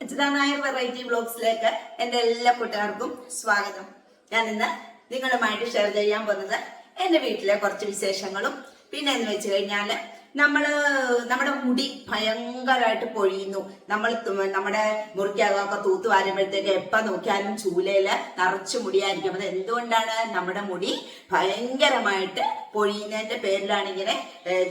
Achyuta variety ബ്ലോഗ്സിലേക്ക് എന്റെ എല്ലാ കൂട്ടുകാർക്കും സ്വാഗതം. ഞാൻ ഇന്ന് നിങ്ങളുമായിട്ട് ഷെയർ ചെയ്യാൻ പോകുന്നത് എന്റെ വീട്ടിലെ കുറച്ച് വിശേഷങ്ങളും പിന്നെ എന്ന് വെച്ച് കഴിഞ്ഞാൽ നമ്മൾ നമ്മുടെ മുടി ഭയങ്കരമായിട്ട് പൊഴിയുന്നു. നമ്മൾ നമ്മുടെ മുറിക്കകമൊക്കെ തൂത്ത് വാരുമ്പോഴത്തേക്ക് എപ്പം നോക്കിയാലും ചൂലയിൽ നിറച്ച് മുടിയായിരിക്കും. അത് എന്തുകൊണ്ടാണ് നമ്മുടെ മുടി ഭയങ്കരമായിട്ട് പൊഴിയുന്നതിന്റെ പേരിലാണ് ഇങ്ങനെ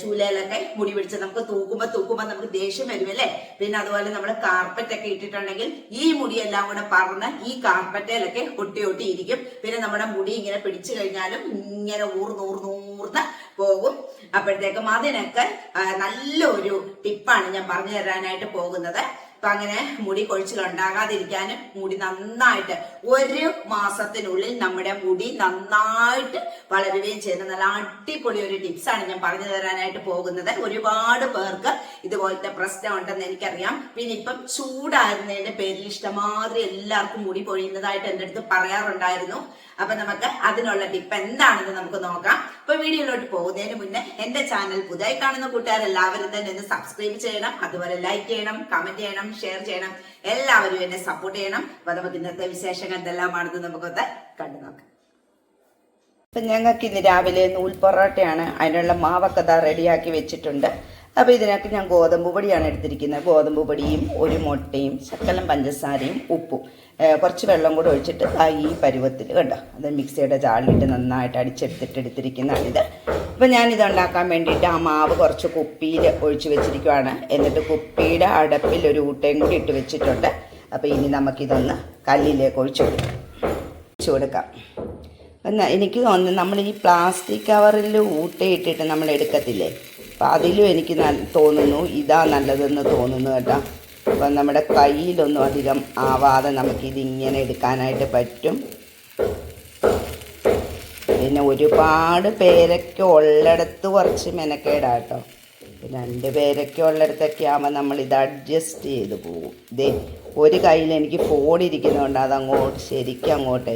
ചൂലയിലൊക്കെ മുടി പിടിച്ചത്. നമുക്ക് തൂക്കുമ്പോ തൂക്കുമ്പോ നമുക്ക് ദേഷ്യം വരും അല്ലേ? പിന്നെ അതുപോലെ നമ്മൾ കാർപ്പറ്റ് ഒക്കെ ഇട്ടിട്ടുണ്ടെങ്കിൽ ഈ മുടിയെല്ലാം കൂടെ പറന്ന് ഈ കാർപ്പറ്റയിലൊക്കെ ഒട്ടി ഒട്ടി ഇരിക്കും. പിന്നെ നമ്മുടെ മുടി ഇങ്ങനെ പിടിച്ചു കഴിഞ്ഞാലും ഇങ്ങനെ ഊർന്ന് ഊർന്ന് ഊർന്ന് പോകും. അപ്പോഴത്തേക്കും അതിനൊക്കെ ആ, നല്ലൊരു ടിപ്പാണ് ഞാൻ പറഞ്ഞു തരാനായിട്ട് പോകുന്നത്. അപ്പൊ അങ്ങനെ മുടി കൊഴിച്ചിൽ ഉണ്ടാകാതിരിക്കാനും മുടി നന്നായിട്ട് ഒരു മാസത്തിനുള്ളിൽ നമ്മുടെ മുടി നന്നായിട്ട് വളരുകയും ചെയ്യുന്ന നല്ല അടിപൊളി ഒരു ടിപ്സാണ് ഞാൻ പറഞ്ഞു തരാനായിട്ട് പോകുന്നത്. ഒരുപാട് പേർക്ക് ഇതുപോലത്തെ പ്രശ്നം ഉണ്ടെന്ന് എനിക്കറിയാം. പിന്നെ ഇപ്പം ചൂടായിരുന്നതിന്റെ പേരിൽ ഇഷ്ടമാതിരി എല്ലാവർക്കും മുടി പൊഴിയുന്നതായിട്ട് എന്റെ അടുത്ത് പറയാറുണ്ടായിരുന്നു. അപ്പൊ നമുക്ക് അതിനുള്ള ടിപ്പ് എന്താണെന്ന് നമുക്ക് നോക്കാം. അപ്പൊ വീഡിയോയിലോട്ട് പോകുന്നതിന് മുന്നേ എന്റെ ചാനൽ പുതിയ കാണുന്ന കൂട്ടുകാരെല്ലാവരും തന്നെ ഒന്ന് സബ്സ്ക്രൈബ് ചെയ്യണം. അതുപോലെ ലൈക്ക് ചെയ്യണം കമന്റ് ചെയ്യണം ഷെയർ ചെയ്യണം. എല്ലാവരും എന്നെ സപ്പോർട്ട് ചെയ്യണം. അപ്പൊ നമുക്ക് ഇന്നത്തെ വിശേഷങ്ങൾ എന്തെല്ലാമാണെന്ന് നമുക്കൊന്ന് കണ്ടു നോക്കാം. അപ്പൊ ഞങ്ങൾക്ക് ഇന്ന് രാവിലെ നൂൽ പൊറോട്ടയാണ് അതിനുള്ള മാവൊക്കെ റെഡിയാക്കി വെച്ചിട്ടുണ്ട്. അപ്പോൾ ഇതിനകത്ത് ഞാൻ ഗോതമ്പ് പൊടിയാണ് എടുത്തിരിക്കുന്നത്. ഗോതമ്പ് പൊടിയും ഒരു മുട്ടയും ശക്കലം പഞ്ചസാരയും ഉപ്പും. കുറച്ച് വെള്ളം കൂടെ ഒഴിച്ചിട്ട് ആ ഈ പരുവത്തിൽ കണ്ടോ? അത് മിക്സിയുടെ ചാളിലിട്ട് നന്നായിട്ട് അടിച്ചെടുത്തിട്ട് എടുത്തിരിക്കുന്നതാണിത് അപ്പോൾ ഞാനിത് ഉണ്ടാക്കാൻ വേണ്ടിയിട്ട് ആ മാവ് കുറച്ച് കുപ്പിയിൽ ഒഴിച്ച് വെച്ചിരിക്കുവാണ്. എന്നിട്ട് കുപ്പിയുടെ അടപ്പിൽ ഒരു ഊട്ടയും കൂടി ഇട്ട് വെച്ചിട്ടുണ്ട്. അപ്പോൾ ഇനി നമുക്കിതൊന്ന് കല്ലിലേക്ക് ഒഴിച്ചു കൊടുക്കാം. ഒഴിച്ചു കൊടുക്കാം. എന്നാൽ എനിക്ക് തോന്നുന്നു നമ്മൾ ഈ പ്ലാസ്റ്റിക് കവറിൽ ഊട്ടയിട്ടിട്ട് നമ്മൾ എടുക്കത്തില്ലേ? അപ്പം അതിലും എനിക്ക് തോന്നുന്നു ഇതാ നല്ലതെന്ന് തോന്നുന്നു കേട്ടോ. അപ്പം നമ്മുടെ കയ്യിലൊന്നും അധികം ആവാതെ നമുക്കിതിങ്ങനെ എടുക്കാനായിട്ട് പറ്റും. പിന്നെ ഒരുപാട് പേരൊക്കെ ഉള്ളിടത്ത് കുറച്ച് മെനക്കേടാ കേട്ടോ. രണ്ട് പേരൊക്കെ ഉള്ളിടത്തൊക്കെ ആകുമ്പോൾ നമ്മൾ ഇത് അഡ്ജസ്റ്റ് ചെയ്ത് പോകും ഇതേ ഒരു കയ്യിൽ എനിക്ക് ഫോൺ ഇരിക്കുന്നതുകൊണ്ട് അതങ്ങോട്ട് ശരിക്കും അങ്ങോട്ടേ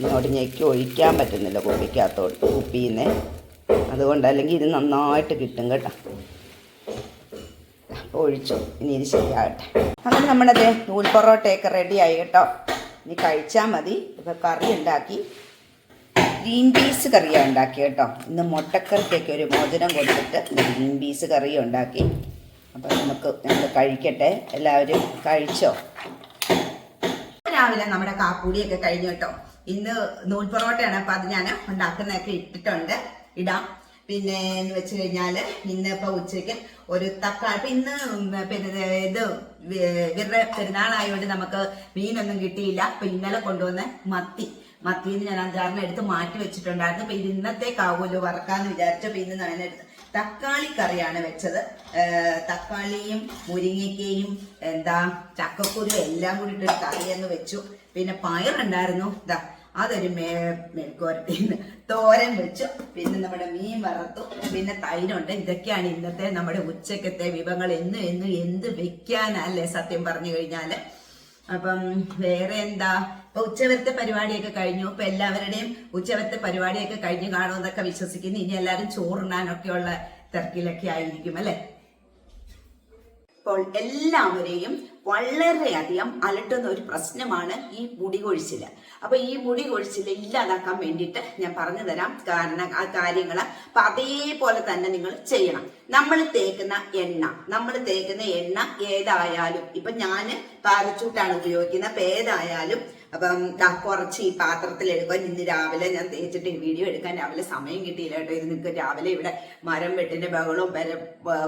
ഇങ്ങോട്ട് ഞെക്കി ഒഴിക്കാൻ പറ്റുന്നില്ല കുപ്പിക്കകത്തോട്ട് കുപ്പിയിൽ നിന്ന് അതുകൊണ്ട് അല്ലെങ്കിൽ ഇത് നന്നായിട്ട് കിട്ടും കേട്ടോ. അപ്പോൾ ഒഴിച്ചു. ഇനി ഇത് ശരിയാകട്ടെ. അങ്ങനെ നമ്മളത് നൂൽ പൊറോട്ടയൊക്കെ റെഡിയായി കേട്ടോ. ഇനി കഴിച്ചാൽ മതി. ഇപ്പോൾ കറി ഉണ്ടാക്കി. ഗ്രീൻ പീസ് കറിയാണ് ഉണ്ടാക്കി കേട്ടോ. ഇന്ന് മുട്ടക്കറിക്കൊക്കെ ഒരു മോചനം കൊടുത്തിട്ട് ഗ്രീൻ പീസ് കറി ഉണ്ടാക്കി. അപ്പോൾ നമുക്ക് ഞങ്ങൾ കഴിക്കട്ടെ. എല്ലാവരും കഴിച്ചോ? രാവിലെ നമ്മുടെ കാപ്പൂടിയൊക്കെ കഴിഞ്ഞു കേട്ടോ. ഇന്ന് നൂൽ പൊറോട്ടയാണ്. അപ്പം അത് ഞാൻ ഉണ്ടാക്കുന്നതൊക്കെ ഇട്ടിട്ടുണ്ട്. ഇടാം. പിന്നെ എന്ന് വെച്ച് കഴിഞ്ഞാൽ ഇന്ന് ഇപ്പൊ ഉച്ചയ്ക്ക് ഒരു തക്കാളി. ഇന്ന് പിന്നെ ഇത് ഇവരുടെ പെരുന്നാളായതുകൊണ്ട് നമുക്ക് മീനൊന്നും കിട്ടിയില്ല. അപ്പൊ ഇന്നലെ കൊണ്ടുവന്ന മത്തി. മത്തിന്ന് ഞാൻ അഞ്ചാറിന് എടുത്ത് മാറ്റി വെച്ചിട്ടുണ്ടായിരുന്നു. അപ്പൊ ഇത് ഇന്നത്തേക്കാവുമല്ലോ വറക്കാന്ന് വിചാരിച്ചപ്പോ ഇന്ന് ഞാൻ എടുത്ത് തക്കാളി കറിയാണ് വെച്ചത്. തക്കാളിയും മുരിങ്ങയ്ക്കയും എന്താ ചക്കക്കുരു എല്ലാം കൂടി ഇട്ടൊരു കറിയെന്ന് വെച്ചു. പിന്നെ പയറുണ്ടായിരുന്നു. ഇതാ അതൊരു മേ മെഴുക്കുവരട്ടിന്ന് തോരൻ വെച്ചു പിന്നെ നമ്മുടെ മീൻ വറുത്തു. പിന്നെ തൈരുണ്ട്. ഇതൊക്കെയാണ് ഇന്നത്തെ നമ്മുടെ ഉച്ചക്കത്തെ വിഭവങ്ങൾ. എന്ന് എന്ന് എന്ത് വെക്കാനല്ലേ സത്യം പറഞ്ഞു കഴിഞ്ഞാൽ അപ്പം വേറെ എന്താ? ഇപ്പൊ ഉച്ചവരത്തെ പരിപാടിയൊക്കെ കഴിഞ്ഞു. ഇപ്പൊ എല്ലാവരുടെയും ഉച്ചവരത്തെ പരിപാടിയൊക്കെ കഴിഞ്ഞു കാണുമെന്നൊക്കെ വിശ്വസിക്കുന്നു. ഇനി എല്ലാവരും ചോറുണ്ണാനൊക്കെയുള്ള തിരക്കിലൊക്കെ ആയിരിക്കും അല്ലേ? അപ്പോൾ എല്ലാവരെയും വളരെയധികം അലട്ടുന്ന ഒരു പ്രശ്നമാണ് ഈ മുടി കൊഴിച്ചിൽ. അപ്പൊ ഈ മുടി കൊഴിച്ചിൽ ഇല്ലാതാക്കാൻ വേണ്ടിയിട്ട് ഞാൻ പറഞ്ഞു തരാം കാരണം ആ കാര്യങ്ങൾ അപ്പൊ അതേപോലെ തന്നെ നിങ്ങൾ ചെയ്യണം. നമ്മൾ തേക്കുന്ന എണ്ണ നമ്മൾ തേക്കുന്ന എണ്ണ ഏതായാലും ഇപ്പൊ ഞാൻ പാരച്ചൂട്ടാണ് ഉപയോഗിക്കുന്നത് അപ്പൊ ഏതായാലും അപ്പം കുറച്ച് ഈ പാത്രത്തിൽ എടുക്കാൻ ഇന്ന് രാവിലെ ഞാൻ തേച്ചിട്ട് വീഡിയോ എടുക്കാൻ രാവിലെ സമയം കിട്ടിയില്ല കേട്ടോ. ഇത് നിങ്ങൾക്ക് രാവിലെ ഇവിടെ മരം വെട്ടിന്റെ ബഹളവും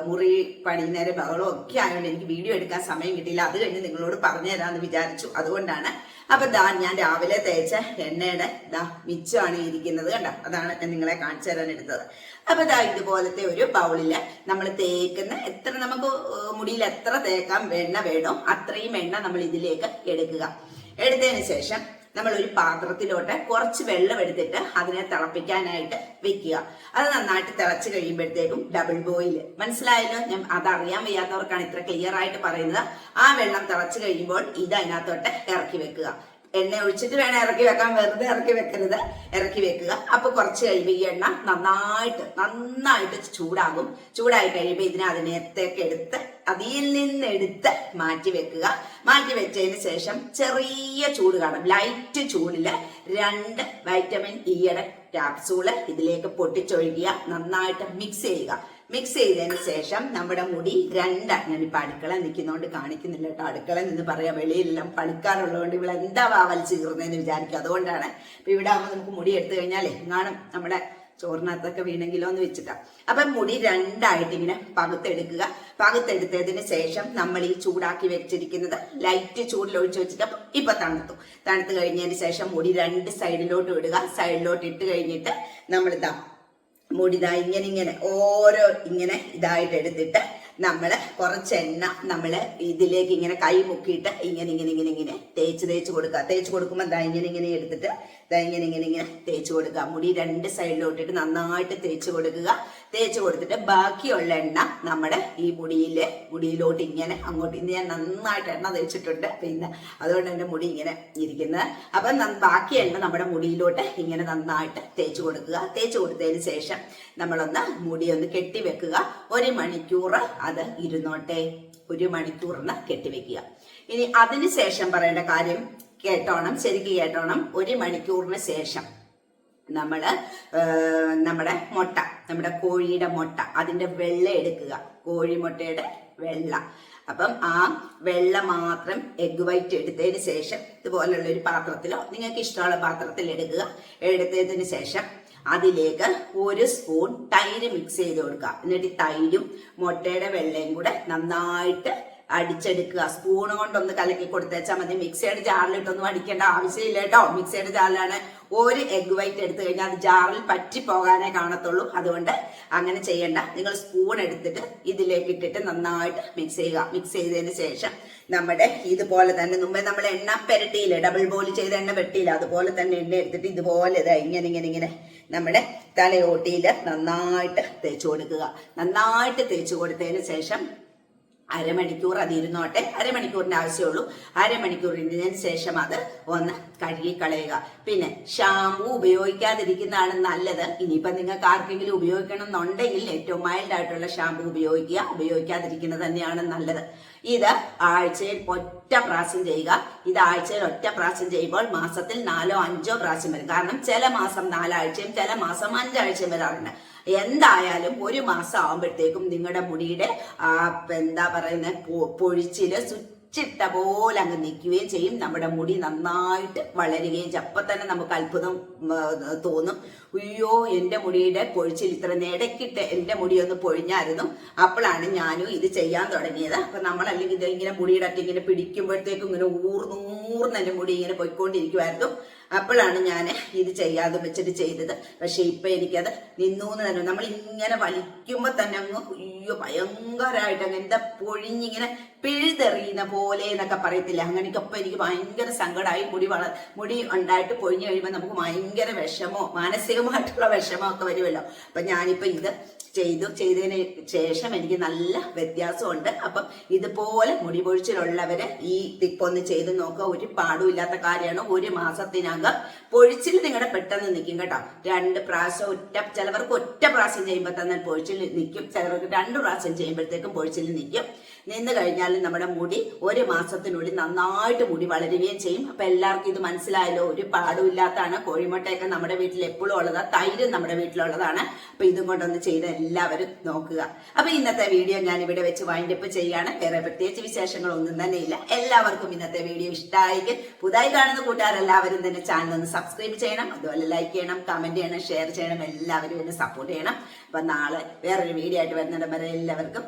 മുറി പണിയുന്നതിന്റെ ബഹളവും ഒക്കെ ആയതുകൊണ്ട് എനിക്ക് വീഡിയോ എടുക്കാൻ സമയം കിട്ടിയില്ല. അത് കഴിഞ്ഞ് നിങ്ങളോട് പറഞ്ഞു തരാമെന്ന് വിചാരിച്ചു. അതുകൊണ്ടാണ് അപ്പൊ ദാ ഞാൻ രാവിലെ തേച്ച എണ്ണയുടെ ദാ മിച്ചമാണ് ഇരിക്കുന്നത് കണ്ടോ? അതാണ് ഞാൻ നിങ്ങളെ കാണിച്ചു തരാൻ എടുത്തത്. അപ്പൊ ദാ ഇതുപോലത്തെ ഒരു ബൗളിൽ നമ്മൾ തേക്കുന്ന എത്ര നമുക്ക് മുടിയിൽ എത്ര തേക്കാം എണ്ണ വേണോ അത്രയും എണ്ണ നമ്മൾ ഇതിലേക്ക് എടുക്കുക. എടുത്തതിന് ശേഷം നമ്മൾ ഒരു പാത്രത്തിലോട്ട് കുറച്ച് വെള്ളം എടുത്തിട്ട് അതിനെ തിളപ്പിക്കാനായിട്ട് വെക്കുക. അത് നന്നായിട്ട് തിളച്ച് കഴിയുമ്പോഴത്തേക്കും ഡബിൾ ബോയിൽ മനസ്സിലായല്ലോ? ഞാൻ അതറിയാൻ വയ്യാത്തവർക്കാണ് ഇത്ര ക്ലിയർ ആയിട്ട് പറയുന്നത്. ആ വെള്ളം തിളച്ച് കഴിയുമ്പോൾ ഇത് അതിനകത്തോട്ട് ഇറക്കി വെക്കുക. എണ്ണ ഒഴിച്ചിട്ട് വേണം ഇറക്കി വെക്കാൻ. വെറുതെ ഇറക്കി വെക്കരുത്. ഇറക്കി വെക്കുക. അപ്പൊ കുറച്ച് കഴിയുമ്പോൾ ഈ എണ്ണ നന്നായിട്ട് നന്നായിട്ട് ചൂടാകും. ചൂടായി കഴിയുമ്പോൾ ഇതിനെ അതിനകത്തേക്ക് എടുത്ത് അതിൽ നിന്ന് എടുത്ത് മാറ്റി വെക്കുക. മാറ്റി വെച്ചതിന് ശേഷം ചെറിയ ചൂട് കാണും. ലൈറ്റ് ചൂടിൽ രണ്ട് വൈറ്റമിൻ ഇയുടെ ക്യാപ്സൂൾ ഇതിലേക്ക് പൊട്ടിച്ചൊഴുകിയ നന്നായിട്ട് മിക്സ് ചെയ്യുക. മിക്സ് ചെയ്തതിന് ശേഷം നമ്മുടെ മുടി രണ്ട് ഞാനിപ്പോ അടുക്കള നിൽക്കുന്നതുകൊണ്ട് കാണിക്കുന്നില്ല കേട്ടോ. അടുക്കള നിന്ന് പറയാം വെളിയിലെല്ലാം പണിക്കാറുള്ളതുകൊണ്ട് ഇവിടെ എന്താ വാവൽ ചീർന്നതെന്ന് വിചാരിക്കും. അതുകൊണ്ടാണ് ഇപ്പൊ ഇവിടെ ആകുമ്പോൾ നമുക്ക് മുടി എടുത്തു കഴിഞ്ഞാലേ കാണും നമ്മുടെ ചോറിനകത്തൊക്കെ വീണെങ്കിലോ എന്ന് വെച്ചിട്ടാ. അപ്പം മുടി രണ്ടായിട്ട് ഇങ്ങനെ പകുത്തെടുക്കുക. പകുത്തെടുത്തതിന് ശേഷം നമ്മൾ ഈ ചൂടാക്കി വെച്ചിരിക്കുന്നത് ലൈറ്റ് ചൂടിൽ ഒഴിച്ച് വെച്ചിട്ട് ഇപ്പൊ തണുത്തു. തണുത്ത് കഴിഞ്ഞതിന് ശേഷം മുടി രണ്ട് സൈഡിലോട്ട് ഇടുക. സൈഡിലോട്ട് ഇട്ട് കഴിഞ്ഞിട്ട് നമ്മൾ ഇതാ മുടി ഇതാ ഇങ്ങനെ ഇങ്ങനെ ഓരോ ഇങ്ങനെ ഇതായിട്ട് എടുത്തിട്ട് നമ്മൾ കുറച്ച് എണ്ണ നമ്മൾ ഇതിലേക്ക് ഇങ്ങനെ കൈ മുക്കിയിട്ട് ഇങ്ങനെ ഇങ്ങനെ ഇങ്ങനെ ഇങ്ങനെ തേച്ച് തേച്ച് കൊടുക്കുക. തേച്ച് കൊടുക്കുമ്പോൾ ദാ ഇങ്ങനെ ഇങ്ങനെ എടുത്തിട്ട് ദാ ഇങ്ങനെ ഇങ്ങനെ ഇങ്ങനെ തേച്ച് കൊടുക്കുക. മുടി രണ്ട് സൈഡിലോട്ടിട്ട് നന്നായിട്ട് തേച്ച് കൊടുക്കുക. തേച്ച് കൊടുത്തിട്ട് ബാക്കിയുള്ള എണ്ണ നമ്മുടെ ഈ മുടിയിലെ മുടിയിലോട്ട് ഇങ്ങനെ അങ്ങോട്ട് ഇന്ന് ഞാൻ നന്നായിട്ട് എണ്ണ തേച്ചിട്ടുണ്ട്. പിന്നെ അതുകൊണ്ട് എന്റെ മുടി ഇങ്ങനെ ഇരിക്കുന്നത്. അപ്പം ബാക്കി എണ്ണ നമ്മുടെ മുടിയിലോട്ട് ഇങ്ങനെ നന്നായിട്ട് തേച്ച് കൊടുക്കുക. തേച്ച് കൊടുത്തതിന് ശേഷം നമ്മളൊന്ന് മുടി ഒന്ന് കെട്ടി വെക്കുക. ഒരു മണിക്കൂർ അത് ഇരുന്നോട്ടെ. ഒരു മണിക്കൂറിന് കെട്ടിവെക്കുക ഇനി അതിന് ശേഷം പറയേണ്ട കാര്യം കേട്ടോണം ശരിക്ക് കേട്ടോണം. ഒരു മണിക്കൂറിന് ശേഷം നമ്മൾ നമ്മുടെ മുട്ട നമ്മുടെ കോഴിയുടെ മുട്ട അതിന്റെ വെള്ള എടുക്കുക. കോഴിമുട്ടയുടെ വെള്ള. അപ്പം ആ വെള്ള മാത്രം എഗ് വൈറ്റ് എടുത്തതിന് ശേഷം ഇതുപോലുള്ള ഒരു പാത്രത്തിലോ നിങ്ങൾക്ക് ഇഷ്ടമുള്ള പാത്രത്തിൽ എടുക്കുക. എടുത്തതിന് ശേഷം അതിലേക്ക് ഒരു സ്പൂൺ തൈര് മിക്സ് ചെയ്ത് കൊടുക്കുക. എന്നിട്ട് ഈ തൈരും മുട്ടയുടെ വെള്ളയും കൂടെ നന്നായിട്ട് അടിച്ചെടുക്കുക. സ്പൂൺ കൊണ്ടൊന്ന് കലക്കി കൊടുത്തേച്ചാൽ മതി. മിക്സിയുടെ ജാറിലിട്ടൊന്നും അടിക്കേണ്ട ആവശ്യമില്ല കേട്ടോ. മിക്സിയുടെ ജാറിലാണ് ഒരു എഗ് വൈറ്റ് എടുത്തു കഴിഞ്ഞാൽ അത് ജാറിൽ പറ്റി പോകാനേ കാണത്തുള്ളൂ. അതുകൊണ്ട് അങ്ങനെ ചെയ്യണ്ട. നിങ്ങൾ സ്പൂൺ എടുത്തിട്ട് ഇതിലേക്ക് ഇട്ടിട്ട് നന്നായിട്ട് മിക്സ് ചെയ്യുക. മിക്സ് ചെയ്തതിന് ശേഷം നമ്മുടെ ഇതുപോലെ തന്നെ മുമ്പേ നമ്മൾ എണ്ണ പെരട്ടിയില്ല? ഡബിൾ ബോയിൽ ചെയ്ത എണ്ണ പെട്ടിയില്ല അതുപോലെ തന്നെ എണ്ണ എടുത്തിട്ട് ഇതുപോലെ ഇതാ ഇങ്ങനെ ഇങ്ങനെ ഇങ്ങനെ നമ്മുടെ തലയോട്ടിയിൽ നന്നായിട്ട് തേച്ച് കൊടുക്കുക. നന്നായിട്ട് തേച്ച് കൊടുത്തതിന് ശേഷം അരമണിക്കൂർ അത് ഇരുന്നോട്ടെ അരമണിക്കൂറിന്റെ ആവശ്യമുള്ളൂ. അരമണിക്കൂറിന് ശേഷം അത് ഒന്ന് കഴുകി കളയുക. പിന്നെ ഷാമ്പു ഉപയോഗിക്കാതിരിക്കുന്നതാണ് നല്ലത്. ഇനിയിപ്പം നിങ്ങൾക്ക് ആർക്കെങ്കിലും ഉപയോഗിക്കണം എന്നുണ്ടെങ്കിൽ ഏറ്റവും മൈൽഡ് ആയിട്ടുള്ള ഷാമ്പു ഉപയോഗിക്കുക. ഉപയോഗിക്കാതിരിക്കുന്നത് തന്നെയാണ് നല്ലത്. ഇത് ആഴ്ചയിൽ ഒറ്റ പ്രാവശ്യം ചെയ്യുക. ഇത് ആഴ്ചയിൽ ഒറ്റ പ്രാവശ്യം ചെയ്യുമ്പോൾ മാസത്തിൽ നാലോ അഞ്ചോ പ്രാവശ്യം വരും. കാരണം ചില മാസം നാലാഴ്ചയും ചില മാസം അഞ്ചാഴ്ചയും വരാറുണ്ട്. എന്തായാലും ഒരു മാസം ആകുമ്പോഴത്തേക്കും നിങ്ങളുടെ മുടിയുടെ എന്താ പറയുന്ന പൊഴിച്ചിൽ സ്വിച്ചിട്ട പോലെ അങ്ങ് നിൽക്കുകയും ചെയ്യും. നമ്മുടെ മുടി നന്നായിട്ട് വളരുകയും ചെയ്യും. അപ്പൊ തന്നെ നമുക്ക് അത്ഭുതം തോന്നും. അയ്യോ എന്റെ മുടിയുടെ പൊഴിച്ചിൽ ഇത്ര ഇടയ്ക്കിട്ട് എന്റെ മുടി ഒന്ന് പൊഴിഞ്ഞായിരുന്നു. അപ്പോഴാണ് ഞാനും ഇത് ചെയ്യാൻ തുടങ്ങിയത്. അപ്പൊ നമ്മളല്ലെങ്കിൽ ഇത് ഇങ്ങനെ മുടിയുടെ അറ്റ ഇങ്ങനെ പിടിക്കുമ്പോഴത്തേക്കും ഇങ്ങനെ ഊർന്നൂർന്ന് എന്റെ മുടി ഇങ്ങനെ പൊയ്ക്കൊണ്ടിരിക്കുമായിരുന്നു അപ്പോഴാണ് ഞാൻ ഇത് ചെയ്യാതെ വെച്ചിട്ട് ചെയ്തത്. പക്ഷെ ഇപ്പൊ എനിക്കത് നിന്നു എന്ന് തന്നെ. നമ്മൾ ഇങ്ങനെ വലിക്കുമ്പോ തന്നെ അങ്ങ് അയ്യോ ഭയങ്കരമായിട്ട് അങ്ങ് എന്താ പൊഴിഞ്ഞിങ്ങനെ പിഴുതെറിയുന്ന പോലെ എന്നൊക്കെ പറയത്തില്ല? അങ്ങനെയൊക്കെ അപ്പൊ എനിക്ക് ഭയങ്കര സങ്കടമായി മുടി വള മുടി ഉണ്ടായിട്ട് പൊഴിഞ്ഞു കഴിയുമ്പോൾ നമുക്ക് ഭയങ്കര വിഷമോ മാനസികമായിട്ടുള്ള വിഷമോ ഒക്കെ വരുമല്ലോ. അപ്പൊ ഞാനിപ്പോ ഇത് ചെയ്തു. ചെയ്തതിന് ശേഷം എനിക്ക് നല്ല വ്യത്യാസമുണ്ട്. അപ്പം ഇതുപോലെ മുടി പൊഴിച്ചിലുള്ളവര് ഈ തിപ്പൊന്ന് ചെയ്ത് നോക്കുക. ഒരു പാടുമില്ലാത്ത കാര്യമാണ്. ഒരു മാസത്തിനകം പൊഴിച്ചിൽ നിങ്ങളുടെ പെട്ടെന്ന് നിൽക്കും കേട്ടോ. രണ്ട് പ്രാവശ്യം ഒറ്റ ചിലവർക്ക് ഒറ്റ പ്രാവശ്യം ചെയ്യുമ്പോൾ തന്നെ പൊഴിച്ചിൽ നിൽക്കും. ചിലവർക്ക് രണ്ട് പ്രാവശ്യം ചെയ്യുമ്പോഴത്തേക്കും പൊഴിച്ചിൽ നിൽക്കും. നിന്ന് കഴിഞ്ഞാൽ നമ്മുടെ മുടി ഒരു മാസത്തിനുള്ളിൽ നന്നായിട്ട് മുടി വളരുകയും ചെയ്യും. അപ്പൊ എല്ലാവർക്കും ഇത് മനസ്സിലായല്ലോ ഒരു പാടും ഇല്ലാത്തതാണ് കോഴിമുട്ടയൊക്കെ നമ്മുടെ വീട്ടിൽ എപ്പോഴും ഉള്ളതാ. തൈരും നമ്മുടെ വീട്ടിലുള്ളതാണ്. അപ്പൊ ഇതും കൊണ്ടൊന്ന് ചെയ്ത് എല്ലാവരും നോക്കുക. അപ്പൊ ഇന്നത്തെ വീഡിയോ ഞാൻ ഇവിടെ വെച്ച് വൈൻഡപ്പ് ചെയ്യാണ് വേറെ പ്രത്യേകിച്ച് വിശേഷങ്ങൾ ഒന്നും തന്നെ ഇല്ല. എല്ലാവർക്കും ഇന്നത്തെ വീഡിയോ ഇഷ്ടമായിരിക്കും പുതുതായി കാണുന്ന കൂട്ടുകാരെല്ലാവരും തന്നെ ചാനൽ ഒന്ന് സബ്സ്ക്രൈബ് ചെയ്യണം. അതുപോലെ ലൈക്ക് ചെയ്യണം കമന്റ് ചെയ്യണം ഷെയർ ചെയ്യണം. എല്ലാവരും എന്നെ സപ്പോർട്ട് ചെയ്യണം. അപ്പൊ നാളെ വേറൊരു വീഡിയോ ആയിട്ട് വരുന്നിടം എല്ലാവർക്കും എല്ലാവർക്കും